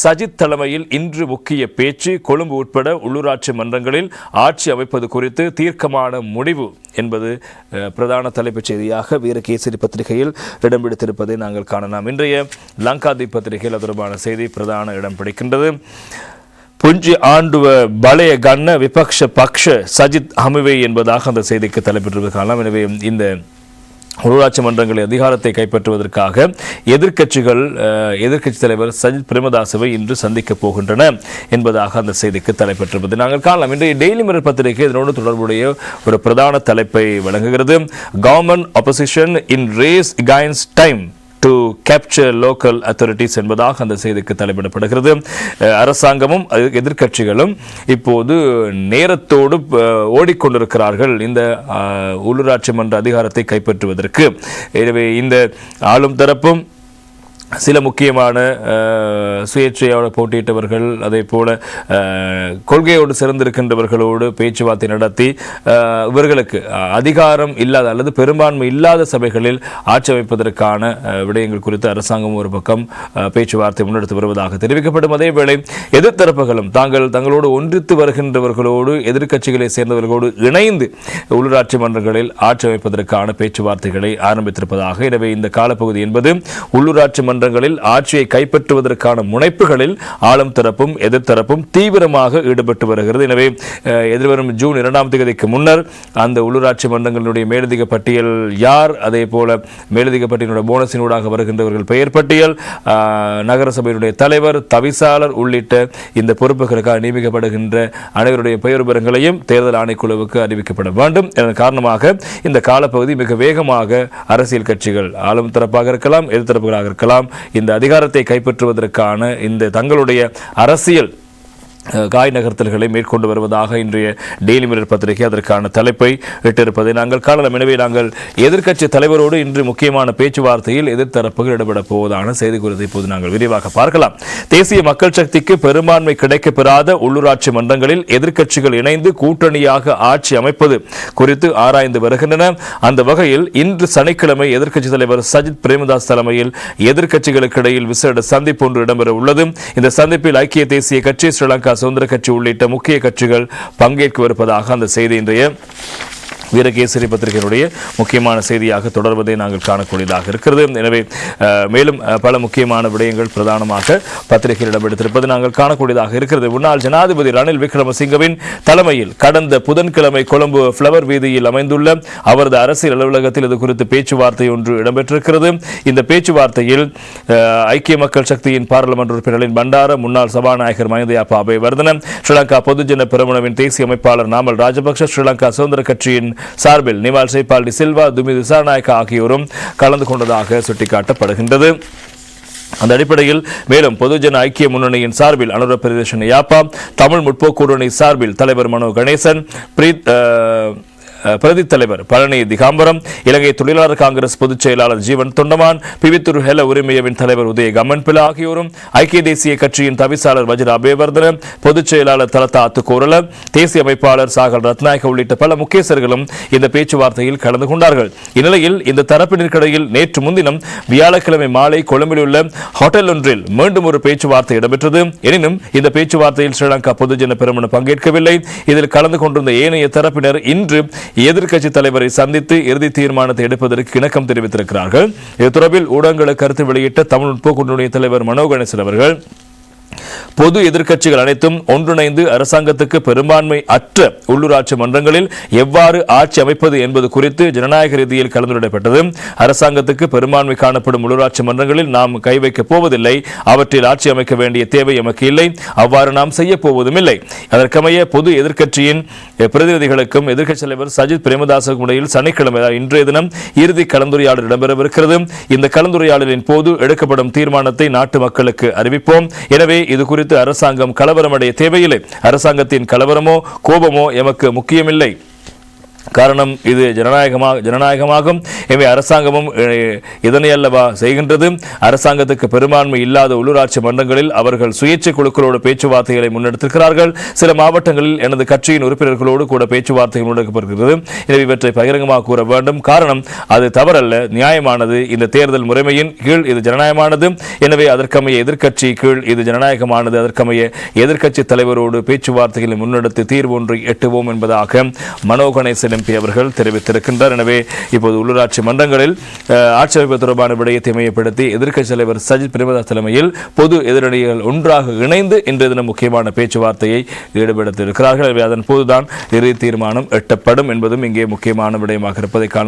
சஜித் தலைமையில் இன்று முக்கிய பேச்சு கொழும்பு உட்பட உள்ளூராட்சி மன்றங்களில் ஆட்சி அமைப்பது குறித்து தீர்க்கமான முடிவு என்பது பிரதான தலைப்புச் செய்தியாக வீரகேசரி பத்திரிகையில் இடம் பிடித்திருப்பதை நாங்கள் காணலாம். இன்றைய லங்காதீப் பத்திரிகையில் தொடர்பான செய்தி பிரதான இடம் பிடிக்கின்றது. புஞ்சி ஆண்டுவ பலய கண்ண விபக்ஷ பக்ஷ சஜித் ஹமிவை என்பதாக அந்த செய்திக்கு தலைப்பெற்று எனவே இந்த உள்ளூராட்சி மன்றங்களின் அதிகாரத்தை கைப்பற்றுவதற்காக எதிர்க்கட்சிகள் எதிர்க்கட்சி தலைவர் சஜித் பிரேமதாசவை இன்று சந்திக்கப் போகின்றன என்பதாக அந்த செய்திக்கு தலைப்பெற்றிருப்பது நாங்கள் காணலாம் இன்றைய டெய்லி மிரர் பத்திரிகை இதனோடு தொடர்புடைய ஒரு பிரதான தலைப்பை வழங்குகிறது. Government opposition in race gains time capture local authorities என்பதாக அந்த செய்திக்கு தலைப்பிடப்படுகிறது. அரசாங்கமும் அது எதிர்க்கட்சிகளும் இப்போது நேரத்தோடு ஓடிக்கொண்டிருக்கிறார்கள் இந்த உள்ளூராட்சி மன்ற அதிகாரத்தை கைப்பற்றுவதற்கு. எனவே இந்த ஆளும் தரப்பும் சில முக்கியமான அஹ், சுயேட்சையோடு போட்டியிட்டவர்கள் அதே போல கொள்கையோடு சிறந்திருக்கின்றவர்களோடு பேச்சுவார்த்தை நடத்தி இவர்களுக்கு அதிகாரம் இல்லாத அல்லது பெரும்பான்மை இல்லாத சபைகளில் ஆட்சி அமைப்பதற்கான விடயங்கள் குறித்து அரசாங்கம் ஒரு பக்கம் பேச்சுவார்த்தை முன்னெடுத்து வருவதாக தெரிவிக்கப்படும். அதேவேளை எதிர்த்தரப்புகளும் தாங்கள் தங்களோடு ஒன்றித்து வருகின்றவர்களோடு எதிர்க்கட்சிகளை சேர்ந்தவர்களோடு இணைந்து உள்ளூராட்சி மன்றங்களில் ஆட்சி அமைப்பதற்கான பேச்சுவார்த்தைகளை ஆரம்பித்திருப்பதாக. எனவே இந்த காலப்பகுதி என்பது உள்ளூராட்சி மன்ற மன்றங்களில் ஆட்சியை கைப்பற்றுவதற்கான முனைப்புகளில் ஆளும் தரப்பும் எதிர்த்தரப்பும் தீவிரமாக ஈடுபட்டு வருகிறது. எனவே எதிர்வரும் ஜூன் இரண்டாம் தேதிக்கு முன்னர் அந்த உள்ளூராட்சி மன்றங்களுடைய மேலதிக பட்டியல் யார்? அதே போல மேலதிக பட்டியலுடைய போனஸினூடாக வருகின்றவர்கள் பெயர் பட்டியல் நகரசபையினுடைய தலைவர் தவிசாளர் உள்ளிட்ட இந்த பொறுப்புகளுக்காக நியமிக்கப்படுகின்ற அனைவருடைய பெயர் விவரங்களையும் தேர்தல் ஆணைக்குழுவுக்கு அறிவிக்கப்பட வேண்டும். இதன் காரணமாக இந்த காலப்பகுதி மிக வேகமாக அரசியல் கட்சிகள் ஆளும் தரப்பாக இருக்கலாம் எதிர்த்தரப்புகளாக இருக்கலாம் இந்த அதிகாரத்தை கைப்பற்றுவதற்கான இந்த தங்களுடைய அரசியல் காய் நகர்த்தல்களை மேற்கொண்டு வருவதாக இன்றைய டெய்லி மிரர் பத்திரிகை அதற்கான தலைப்பை இட்டிருப்பதை நாங்கள் காணலாம். எனவே நாங்கள் எதிர்க்கட்சி தலைவரோடு இன்று முக்கியமான பேச்சுவார்த்தையில் எதிர்த்தரப்புகள் ஈடுபட போவதான செய்தி குறித்து இப்போது நாங்கள் விரிவாக பார்க்கலாம். தேசிய மக்கள் சக்திக்கு பெரும்பான்மை கிடைக்கப்பெறாத உள்ளூராட்சி மன்றங்களில் எதிர்க்கட்சிகள் இணைந்து கூட்டணியாக ஆட்சி அமைப்பது குறித்து ஆராய்ந்து வருகின்றன. அந்த வகையில் இன்று சனிக்கிழமை எதிர்க்கட்சி தலைவர் சஜித் பிரேமதாஸ் தலைமையில் எதிர்க்கட்சிகளுக்கு இடையில் விசேட சந்திப்பு ஒன்று இடம்பெற உள்ளது. இந்த சந்திப்பில் ஐக்கிய தேசிய கட்சி ஸ்ரீலங்கா சுதந்திர கட்சி உள்ளிட்ட முக்கிய கட்சிகள் பங்கேற்க இருப்பதாக அந்த செய்தி இன்றைய வீரகேசரி பத்திரிகையினுடைய முக்கியமான செய்தியாக தொடர்வதை நாங்கள் காணக்கூடியதாக இருக்கிறது. எனவே மேலும் பல முக்கியமான விடயங்கள் பிரதானமாக பத்திரிகையில் இடம்பெடுத்திருப்பது நாங்கள் காணக்கூடியதாக இருக்கிறது. முன்னாள் ஜனாதிபதி ரணில் விக்ரமசிங்கவின் தலைமையில் கடந்த புதன்கிழமை கொழும்பு ஃப்ளவர் வீதியில் அமைந்துள்ள அவரது அரசியல் அலுவலகத்தில் இது குறித்து பேச்சுவார்த்தை ஒன்று இடம்பெற்றிருக்கிறது. இந்த பேச்சுவார்த்தையில் ஐக்கிய மக்கள் சக்தியின் பாராளுமன்ற உறுப்பினர்களின் பண்டார முன்னாள் சபாநாயகர் மஹிந்தயாப்பா அபயவர்தன ஸ்ரீலங்கா பொதுஜன பெருமனவின் தேசிய அமைப்பாளர் நாமல் ராஜபக்ஷ ஸ்ரீலங்கா சுதந்திர கட்சியின் சார்பில் நிவால் சைபால் சில்வா துமி திசாநாயக்கா ஆகியோரும் கலந்து கொண்டதாக சுட்டிக்காட்டப்படுகின்றது. அந்த அடிப்படையில் மேலும் பொதுஜன ஐக்கிய முன்னணியின் சார்பில் அனுர பிரதேசன் யாப்பா தமிழ் முற்போக்கு சார்பில் தலைவர் மனோ கணேசன் பிரீத் பிரதி தலைவர் பழனி திகாம்பரம் இலங்கை தொழிலாளர் காங்கிரஸ் பொதுச் செயலாளர் ஜீவன் தொண்டமான் பிவித்துரு ஹெல உரிமையவின் தலைவர் உதய கமன்பில ஆகியோரும் ஐக்கிய தேசிய கட்சியின் தவிசாளர் வஜ்ரா அபேவர்தன பொதுச் செயலாளர் தலத்தா அத்துக்கோரல தேசிய அமைப்பாளர் சாகர் ரத்நாயக உள்ளிட்ட பல முக்கியஸ்தர்களும் இந்த பேச்சுவார்த்தையில் கலந்து கொண்டார்கள். இந்நிலையில் இந்த தரப்பினருக்கிடையில் நேற்று முன்தினம் வியாழக்கிழமை மாலை கொழும்பில் உள்ள ஹோட்டல் ஒன்றில் மீண்டும் ஒரு பேச்சுவார்த்தை இடம்பெற்றது. எனினும் இந்த பேச்சுவார்த்தையில் ஸ்ரீலங்கா பொதுஜன பெருமன பங்கேற்கவில்லை. இதில் கலந்து கொண்டிருந்த ஏனைய தரப்பினர் இன்று எதிர்க்கட்சி தலைவரை சந்தித்து இறுதி தீர்மானத்தை எடுப்பதற்கு இணக்கம் தெரிவித்திருக்கிறார்கள். இது தொடர்பில் கருத்து வெளியிட்ட தமிழ் முற்போக்கு தலைவர் மனோ கணேசன் அவர்கள் பொது எதிர்க்கட்சிகள் அனைத்தும் ஒன்றிணைந்து அரசாங்கத்துக்கு பெரும்பான்மை அற்ற உள்ளூராட்சி மன்றங்களில் எவ்வாறு ஆட்சி அமைப்பது என்பது குறித்து ஜனநாயக ரீதியில் கலந்துரையாடப்பட்டது. அரசாங்கத்துக்கு பெரும்பான்மை காணப்படும் உள்ளூராட்சி மன்றங்களில் நாம் கை வைக்கப் போவதில்லை. அவற்றில் ஆட்சி அமைக்க வேண்டிய தேவை எமக்கு இல்லை. அவ்வாறு நாம் செய்ய போவதும் இல்லை. அதற்கமைய பொது எதிர்க்கட்சியின் பிரதிநிதிகளுக்கும் எதிர்க்கட்சி தலைவர் சஜித் பிரேமதாசுக்கும் இடையில் சனிக்கிழமை இன்றைய தினம் இறுதி கலந்துரையாடல் இடம்பெறவிருக்கிறது. இந்த கலந்துரையாடலின் போது எடுக்கப்படும் தீர்மானத்தை நாட்டு மக்களுக்கு அறிவிப்போம். எனவே இது குறித்து அரசாங்கம் கலவரமடைய தேவையில்லை. அரசாங்கத்தின் கலவரமோ கோபமோ எமக்கு முக்கியமில்லை. காரணம் இது ஜனநாயகமாக ஜனநாயகமாகும். எனவே அரசாங்கமும் இதனை அல்லவா செய்கின்றது? அரசாங்கத்துக்கு பெரும்பான்மை இல்லாத உள்ளூராட்சி மன்றங்களில் அவர்கள் சுயேட்சை குழுக்களோடு பேச்சுவார்த்தைகளை முன்னெடுத்திருக்கிறார்கள். சில மாவட்டங்களில் எனது கட்சியின் உறுப்பினர்களோடு கூட பேச்சுவார்த்தைகள் முன்னெடுக்கப்படுகிறது. எனவே இவற்றை பகிரங்கமாக கூற வேண்டும். காரணம் அது தவறல்ல. நியாயமானது. இந்த தேர்தல் முறைமையின் கீழ் இது ஜனநாயகமானது. எனவே அதற்கமைய எதிர்க்கட்சி கீழ் இது ஜனநாயகமானது. அதற்கமைய எதிர்க்கட்சி தலைவரோடு பேச்சுவார்த்தைகளை முன்னெடுத்து தீர்வு ஒன்றை எட்டுவோம் என்பதாக மனோகணேசன் கணேசன் எம்பி அவர்கள் தெரிவித்திருக்கின்றார். எனவே இப்போது உள்ளூராட்சி மன்றங்களில் அஹ், ஆட்சி அமைப்பு தொடர்பான விடயத்தை மையப்படுத்தி எதிர்க்கட்சி தலைவர் சஜித் பிரேமதாஸ் தலைமையில் பொது எதிரணிகள் ஒன்றாக இணைந்து இன்றைய தினம் முக்கியமான பேச்சுவார்த்தையை ஈடுபடுத்தியிருக்கிறார்கள். எனவே அதன் போதுதான் இறுதி தீர்மானம் எட்டப்படும் என்பதும் இங்கே முக்கியமான விடயமாக இருப்பதை காண